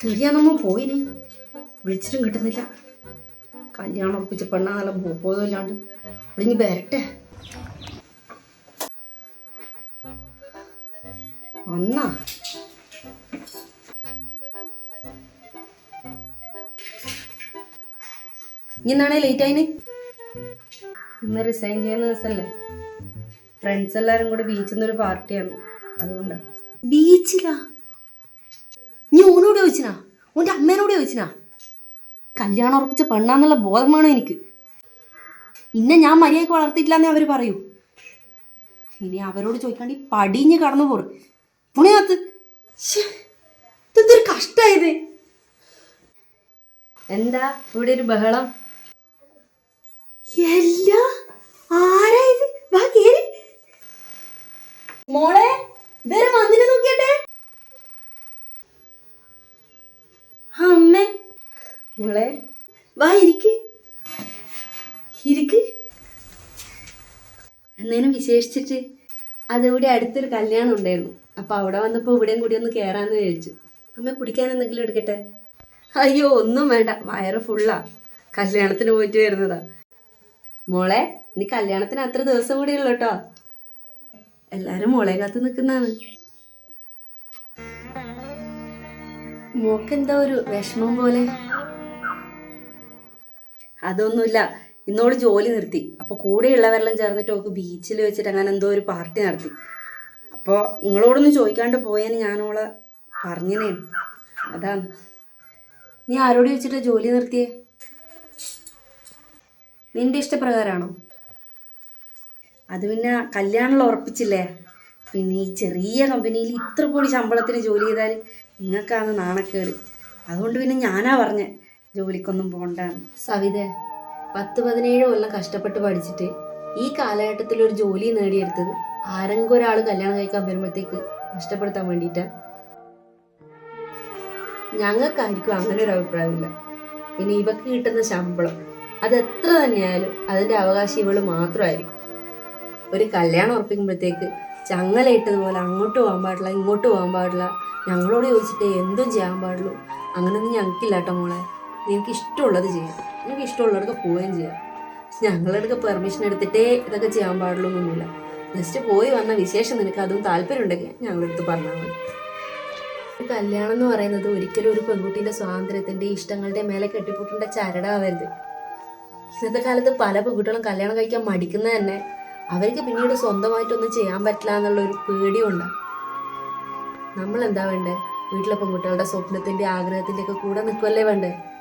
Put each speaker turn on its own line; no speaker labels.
തിരിയാ നമ്മ പോയിനി വിളിച്ചിട്ടും കിട്ടുന്നില്ല. കല്യാണം ഒപ്പിച്ച് പെണ്ണാ നല്ല ബോധമില്ലാണ്ട് ഇനി വരട്ടെ. ഒന്നാ ഇന്നാണേ ലേറ്റ് ആയിന്? ഇന്ന് റിസൈൻ ചെയ്യുന്ന ദിവസമല്ലേ ഫ്രണ്ട്സ് എല്ലാവരും കൂടെ ബീച്ചിൽ നിന്നൊരു പാർട്ടിയാണ് അതുകൊണ്ടാണ് ബീച്ചിലാ ചോദിച്ചിനാ ഓന്റെ അമ്മേനോട് ചോദിച്ചിനാ കല്യാണം ഉറപ്പിച്ച പെണ്ണാന്നുള്ള ബോധമാണോ എനിക്ക്. ഇന്നെ ഞാൻ മര്യാദയ്ക്ക് വളർത്തിയിട്ടില്ലെന്നേ അവർ പറയൂ. ഇനി അവരോട് ചോദിക്കാണ്ട് ഈ പടിഞ്ഞ് കടന്നു പോറ്. പുണിയകത്ത് ഇതൊരു കഷ്ടായത്. എന്താ ഇവിടെ ഒരു ബഹളം? എല്ലാ? ആരാ ഇത്? വാ കേറി. മോളെ ഇതുവരെ വന്നിട്ട് ആ അമ്മേ. വാ ഇരിക്ക്. ഇരിക്ക്. എന്നേനും വിശേഷിച്ചിട്ട് അതിവിടെ അടുത്തൊരു കല്യാണം ഉണ്ടായിരുന്നു. അപ്പോൾ അവിടെ വന്നപ്പോൾ ഇവിടെയും കൂടി ഒന്ന് കയറാമെന്ന് വിചാരിച്ചു. അമ്മ കുടിക്കാൻ എന്തെങ്കിലും എടുക്കട്ടെ? അയ്യോ ഒന്നും വേണ്ട. വയറ് ഫുള്ളാ കല്യാണത്തിന് പോയിട്ട് വരുന്നതാ. മോളെ നീ കല്യാണത്തിന് അത്ര ദിവസം കൂടി ഉള്ളു കേട്ടോ. എല്ലാരും മോളെ കാത്ത് നിൽക്കുന്നതാണ് മോക്കെന്താ ഒരു വിഷമം പോലെ? അതൊന്നുമില്ല. ഇന്നോട് ജോലി നിർത്തി. അപ്പോൾ കൂടെയുള്ളവരെല്ലാം ചേർന്നിട്ട് ഓക്ക് ബീച്ചിൽ വെച്ചിട്ട് അങ്ങനെ എന്തോ ഒരു പാർട്ടി നടത്തി. അപ്പോൾ നിങ്ങളോടൊന്നും ചോദിക്കാണ്ട് പോയാൽ ഞാനോളെ പറഞ്ഞനേ. അതാണ്. നീ ആരോട് ചോദിച്ചിട്ട് ജോലി നിർത്തിയേ? നിന്റെ ഇഷ്ടപ്രകാരമാണോ അത് പിന്നെ കല്യാണമുള്ള ഉറപ്പിച്ചില്ലേ? പിന്നെ ഈ ചെറിയ കമ്പനിയിൽ ഇത്ര കോടി ശമ്പളത്തിന് ജോലി ചെയ്താൽ നിങ്ങൾക്കാണ് നാണക്കേട്. അതുകൊണ്ട് പിന്നെ ഞാനാ പറഞ്ഞേ ജോലിക്കൊന്നും പോണ്ട സവിത പത്ത് പതിനേഴ് കൊല്ലം കഷ്ടപ്പെട്ട് പഠിച്ചിട്ട് ഈ കാലഘട്ടത്തിൽ ഒരു ജോലി നേടിയെടുത്തത് ആരെങ്കിലും ഒരാൾ കല്യാണം കഴിക്കാൻ വരുമ്പോഴത്തേക്ക് നഷ്ടപ്പെടുത്താൻ വേണ്ടിയിട്ട്. ഞങ്ങൾക്കായിരിക്കും അങ്ങനെ ഒരു അഭിപ്രായമില്ല പിന്നെ ഇവക്ക് കിട്ടുന്ന ശമ്പളം അത് എത്ര തന്നെയായാലും അതിന്റെ അവകാശം ഇവൾ മാത്രമായിരിക്കും. ഒരു കല്യാണം ഉറപ്പിക്കുമ്പോഴത്തേക്ക് ചങ്ങലയിട്ടതുപോലെ അങ്ങോട്ട് പോകാൻ പാടില്ല ഇങ്ങോട്ട് പോകാൻ പാടില്ല. ഞങ്ങളോട് ചോദിച്ചിട്ട് എന്തും ചെയ്യാൻ പാടുള്ളൂ. അങ്ങനൊന്നും ഞങ്ങൾക്കില്ല കേട്ടോ മോളെ. നിനക്ക് ഇഷ്ടമുള്ളത് ചെയ്യാം. നിനക്ക് ഇഷ്ടമുള്ളവർക്ക് പോവുകയും ചെയ്യാം. ഞങ്ങളെടുക്ക പെർമിഷൻ എടുത്തിട്ടേ ഇതൊക്കെ ചെയ്യാൻ പാടുള്ളൂ എന്നൊന്നുമില്ല ജസ്റ്റ് പോയി വന്ന വിശേഷം നിനക്ക് അതും താല്പര്യം ഉണ്ടെങ്കിൽ ഞങ്ങളടുത്ത് പറഞ്ഞാൽ മതി. കല്യാണം എന്ന് പറയുന്നത് ഒരിക്കലും ഒരു പെൺകുട്ടിയുടെ സ്വാതന്ത്ര്യത്തിന്റെ ഇഷ്ടങ്ങളുടെ മേലെ കെട്ടിപ്പൊട്ടേണ്ട ചരടാവരുത്. ഇന്നത്തെ കാലത്ത് പല പെൺകുട്ടികളും കല്യാണം കഴിക്കാൻ മടിക്കുന്നത് തന്നെ അവർക്ക് പിന്നീട് സ്വന്തമായിട്ടൊന്നും ചെയ്യാൻ പറ്റില്ല എന്നുള്ള ഒരു പേടിയുണ്ട്. നമ്മൾ എന്താ വേണ്ടേ? വീട്ടിലെ പെൺകുട്ടികളുടെ സ്വപ്നത്തിന്റെ ആഗ്രഹത്തിന്റെ ഒക്കെ കൂടെ നിൽക്കുമല്ലേ വേണ്ടേ?